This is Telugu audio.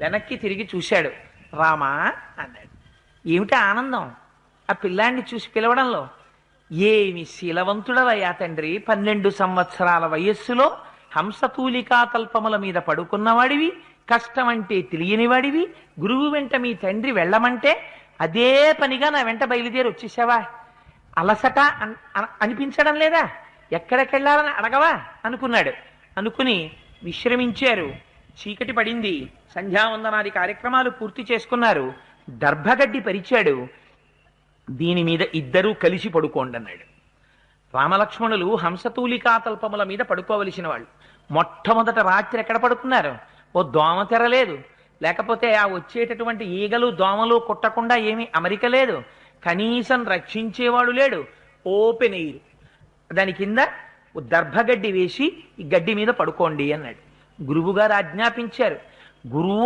వెనక్కి తిరిగి చూశాడు. రామా అన్నాడు. ఏమిటి ఆనందం? ఆ పిల్లాన్ని చూసి పిలవడంలో. ఏమి శీలవంతుడవయ్యా తండ్రి? పన్నెండు సంవత్సరాల వయస్సులో హంసతూలికా తల్పముల మీద పడుకున్నవాడివి కష్టమంటే తెలియనివాడివి గురువు వెంట మీ తండ్రి వెళ్ళమంటే అదే పనిగా నా వెంట బయలుదేరి వచ్చేసావా? అలసట అన్- అనిపించడం లేదా? ఎక్కడికెళ్ళాలని అడగవా? అనుకున్నాడు. అనుకుని విశ్రమించారు. చీకటి పడింది. సంధ్యావందనాది కార్యక్రమాలు పూర్తి చేసుకున్నారు. దర్భగడ్డి పరిచాడు. దీని మీద ఇద్దరూ కలిసి పడుకోండి అన్నాడు రామలక్ష్మణులు హంసతూలికా తల్పముల మీద పడుకోవలసిన వాళ్ళు మొట్టమొదట రాత్రి ఎక్కడ పడుకున్నారు? ఓ దోమ తెరలేదు లేకపోతే ఆ వచ్చేటటువంటి ఈగలు దోమలు కుట్టకుండా ఏమీ అమరిక లేదు. కనీసం రక్షించేవాడు లేడు. Open air. దాని కింద ఓ దర్భగడ్డి వేసి ఈ గడ్డి మీద పడుకోండి అన్నాడు. గురువుగారు ఆజ్ఞాపించారు. గురువు